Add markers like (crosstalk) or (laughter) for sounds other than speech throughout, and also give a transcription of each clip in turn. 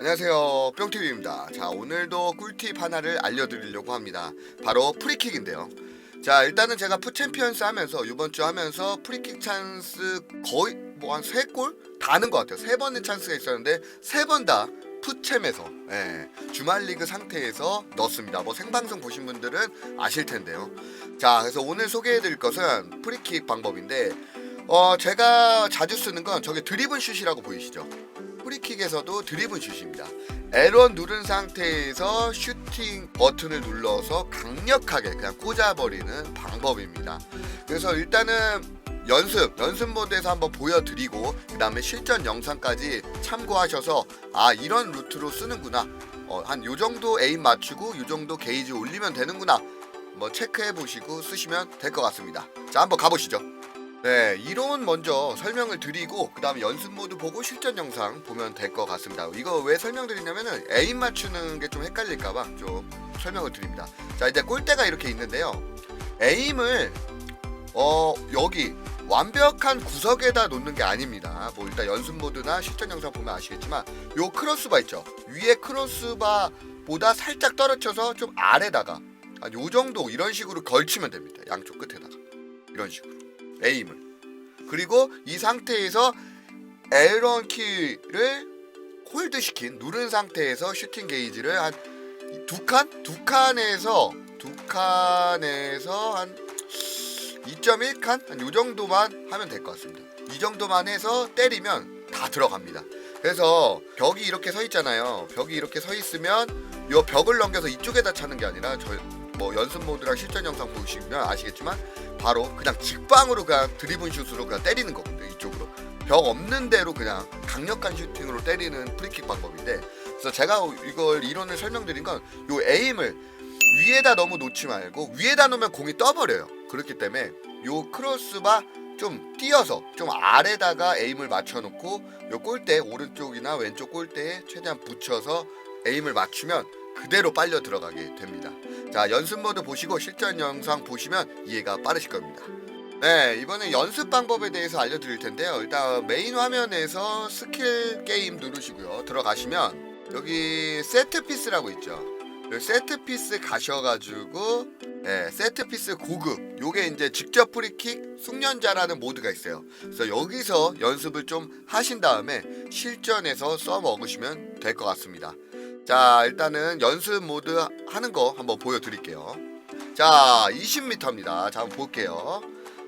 안녕하세요. 뿅TV입니다. 자 오늘도 꿀팁 하나를 알려드리려고 합니다. 바로 프리킥인데요. 자 일단은 제가 푸챔피언스 하면서 이번 주 하면서 프리킥 찬스 거의 뭐 한 세 골? 다 하는 것 같아요. 세 번의 찬스가 있었는데 세 번 다 푸챔에서 예, 주말 리그 상태에서 넣었습니다. 뭐 생방송 보신 분들은 아실 텐데요. 자 그래서 오늘 소개해드릴 것은 프리킥 방법인데 어 제가 자주 쓰는 건 저게 드리블 슛이라고 보이시죠 프리킥에서도 드리블 슛입니다. L1 누른 상태에서 슈팅 버튼을 눌러서 강력하게 그냥 꽂아버리는 방법입니다. 그래서 일단은 연습, 연습 모드에서 한번 보여드리고 그 다음에 실전 영상까지 참고하셔서 아 이런 루트로 쓰는구나 어, 한 요 정도 에임 맞추고 요 정도 게이지 올리면 되는구나 뭐 체크해 보시고 쓰시면 될 것 같습니다. 자 한번 가보시죠. 네, 이론 먼저 설명을 드리고 그 다음에 연습 모드 보고 실전 영상 보면 될 것 같습니다. 이거 왜 설명드리냐면은 에임 맞추는 게 좀 헷갈릴까봐 좀 설명을 드립니다. 자, 이제 골대가 이렇게 있는데요. 에임을 어 여기 완벽한 구석에다 놓는 게 아닙니다. 뭐 일단 연습 모드나 실전 영상 보면 아시겠지만 요 크로스바 있죠. 위에 크로스바보다 살짝 떨어져서 좀 아래다가 한요 정도 이런 식으로 걸치면 됩니다. 양쪽 끝에다가 이런 식으로. 에임을 그리고 이 상태에서 L1 키를 홀드 시킨 누른 상태에서 슈팅 게이지를 한 두 칸? 두 칸에서 두 칸에서 한 2.1칸? 한 요 정도만 하면 될 것 같습니다. 이 정도만 해서 때리면 다 들어갑니다. 그래서 벽이 이렇게 서 있잖아요. 벽이 이렇게 서 있으면 요 벽을 넘겨서 이쪽에다 차는 게 아니라 저 뭐 연습 모드랑 실전 영상 보시면 아시겠지만 바로 그냥 직방으로 그냥 드리븐 슛으로 그냥 때리는 거거든요. 이쪽으로 벽 없는 대로 그냥 강력한 슈팅으로 때리는 프리킥 방법인데 그래서 제가 이걸 이론을 설명드린 건 요 에임을 위에다 너무 놓지 말고 위에다 놓으면 공이 떠버려요. 그렇기 때문에 요 크로스바 좀 띄어서 좀 아래다가 에임을 맞춰놓고 요 골대 오른쪽이나 왼쪽 골대에 최대한 붙여서 에임을 맞추면 그대로 빨려 들어가게 됩니다. 자 연습 모드 보시고 실전 영상 보시면 이해가 빠르실 겁니다. 네 이번에 연습 방법에 대해서 알려드릴 텐데요. 일단 메인 화면에서 스킬 게임 누르시고요. 들어가시면 여기 세트 피스라고 있죠. 여기 세트 피스 가셔가지고 네, 세트 피스 고급 요게 이제 직접 프리킥 숙련자라는 모드가 있어요. 그래서 여기서 연습을 좀 하신 다음에 실전에서 써 먹으시면 될 것 같습니다. 자 일단은 연습 모드 하는 거 한번 보여드릴게요. 자 20m입니다. 자 한번 볼게요.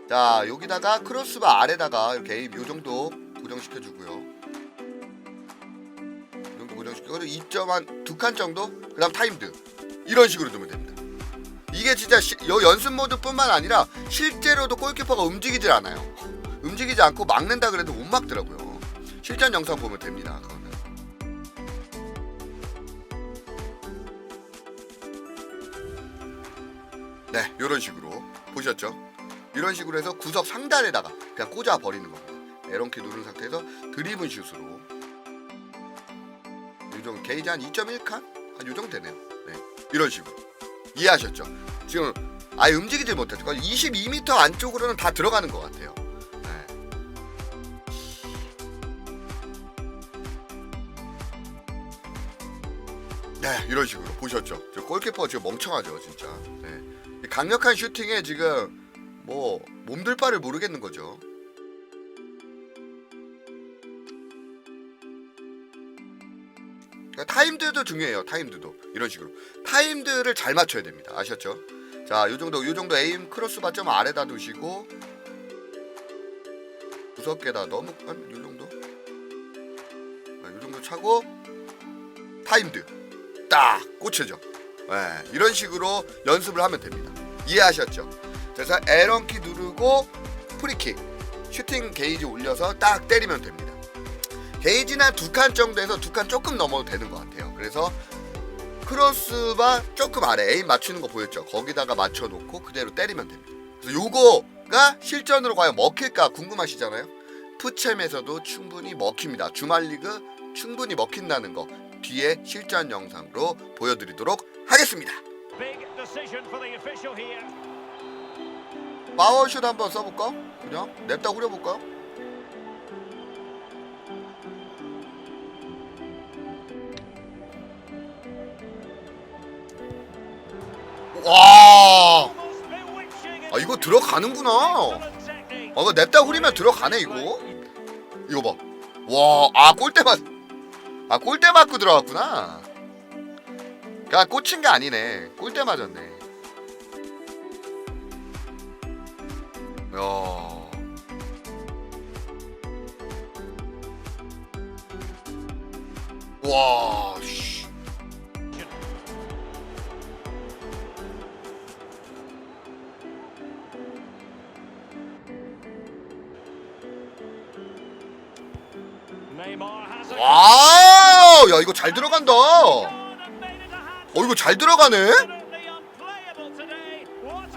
자 여기다가 크로스바 아래다가 이렇게 요 정도 고정시켜 주고요. 이 정도 고정시키고 2점 한 두 칸 정도 그 다음 타임드 이런 식으로 두면 됩니다. 이게 진짜 시, 요 연습 모드뿐만 아니라 실제로도 골키퍼가 움직이질 않아요. 움직이지 않고 막는다 그래도 못 막더라고요. 실전 영상 보면 됩니다. 그거는. 네, 이런 식으로 보셨죠? 이런 식으로 해서 구석 상단에다가 그냥 꽂아 버리는 겁니다. 에런키 누른 상태에서 드리븐 슛으로 이 정도 게이지 한 2.1칸 한 요 정도 되네요. 네, 이런 식으로 이해하셨죠? 지금 아예 움직이지 못했죠. 22m 안쪽으로는 다 들어가는 것 같아요. 네. 네, 이런 식으로 보셨죠? 저 골키퍼 지금 멍청하죠, 진짜. 네. 강력한 슈팅에 지금 뭐 몸둘 바를 모르겠는 거죠. 그러니까 타임드도 중요해요. 타임드도 이런 식으로 타임드를 잘 맞춰야 됩니다. 아셨죠? 자, 요 정도 요 정도 에임 크로스바 좀 아래다 두시고 구석에다 너무 한요 정도 아, 요 정도 차고 타임드 딱 꽂혀져. 네, 이런 식으로 연습을 하면 됩니다. 이해하셨죠? 그래서 L런키 누르고 프리킥 슈팅 게이지 올려서 딱 때리면 됩니다. 게이지는 한두칸 정도에서 두 칸 조금 넘어도 되는 것 같아요. 그래서 크로스바 조금 아래 에임 맞추는 거 보였죠? 거기다가 맞춰놓고 그대로 때리면 됩니다. 그래서 요거가 실전으로 과연 먹힐까 궁금하시잖아요? 푸챔에서도 충분히 먹힙니다. 주말 리그 충분히 먹힌다는 거 뒤에 실전 영상으로 보여드리도록 하겠습니다. 파워슛 한번 써볼까? 그냥 냅다 후려볼까? 와! 아 이거 들어가는구나. 아 이거 냅다 후리면 들어가네 이거. 이거 봐. 와, 아 골대 맞. 아 골대 맞고 들어갔구나. 그냥 꽂힌 게 아니네. 골대 맞았네. 야. 와, 씨. Neymar has it. 와, 야 이거 잘 들어간다. 어. 이거 잘 들어가네.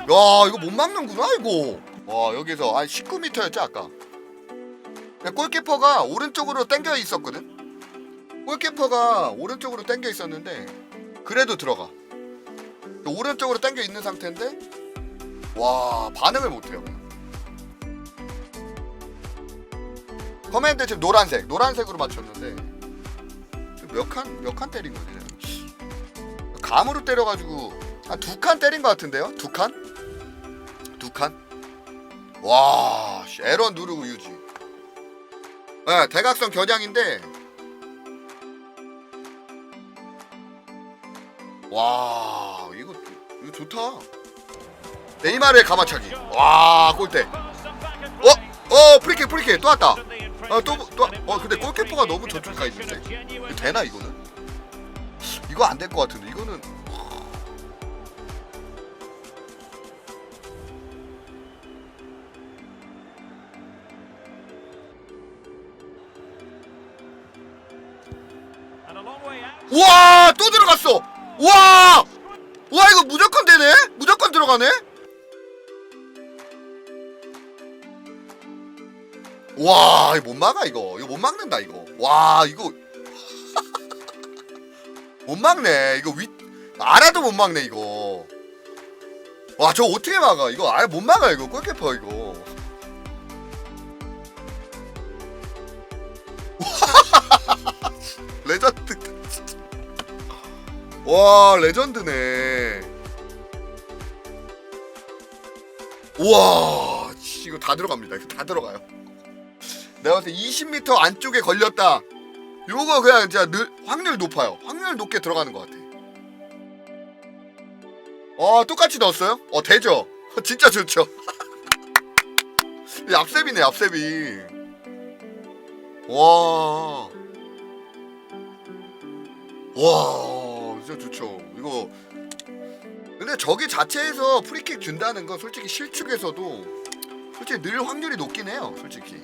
야 이거 못 막는구나 이거. 와 여기서 한 19m였지 아까. 골키퍼가 오른쪽으로 당겨 있었거든? 골키퍼가 오른쪽으로 당겨 있었는데 그래도 들어가. 오른쪽으로 당겨 있는 상태인데 와 반응을 못해요 커맨드 지금 노란색 노란색으로 맞췄는데 몇 칸 몇 칸 때린 거지 감으로 때려가지고 한 두 칸 때린 것 같은데요 두 칸? 두 칸? 와, 씨, 에러 누르고 유지. 네, 대각선 겨냥인데. 와, 이거 이거 좋다. 네이마르의 가마차기. 와, 골대. 어. 어, 프리킥, 프리킥 또 왔다. The infringement 어, 또, 또, and 어, 근데 골키퍼가 너무 in a 저쪽 가 있는데. 되나 이거는? 이거 안 될 것 같은데. 이거는 And a long way out. 와, 또 들어갔어. 와! 와, 이거 무조건 되네? 무조건 들어가네? 와, 이거 못 막아, 이거. 이거 못 막는다, 이거. 와, 이거. 못 막네. 이거 위, 알아도 못 막네, 이거. 와, 저 어떻게 막아? 이거 아예 못 막아, 이거. 골키퍼, 이거. (laughs) 레전드. 와 레전드네 우와 씨, 이거 다 들어갑니다 이거 다 들어가요 내가 봤을 때 20m 안쪽에 걸렸다 요거 그냥 진짜 늘, 확률 높아요 확률 높게 들어가는 것 같아 어 똑같이 넣었어요? 어 되죠 (laughs) 진짜 좋죠 (laughs) 앞셉이네 앞셉이 와 와, 진짜 좋죠. 이거 근데 저기 자체에서 프리킥 준다는 건 솔직히 실축에서도 솔직히 늘 확률이 높긴 해요. 솔직히.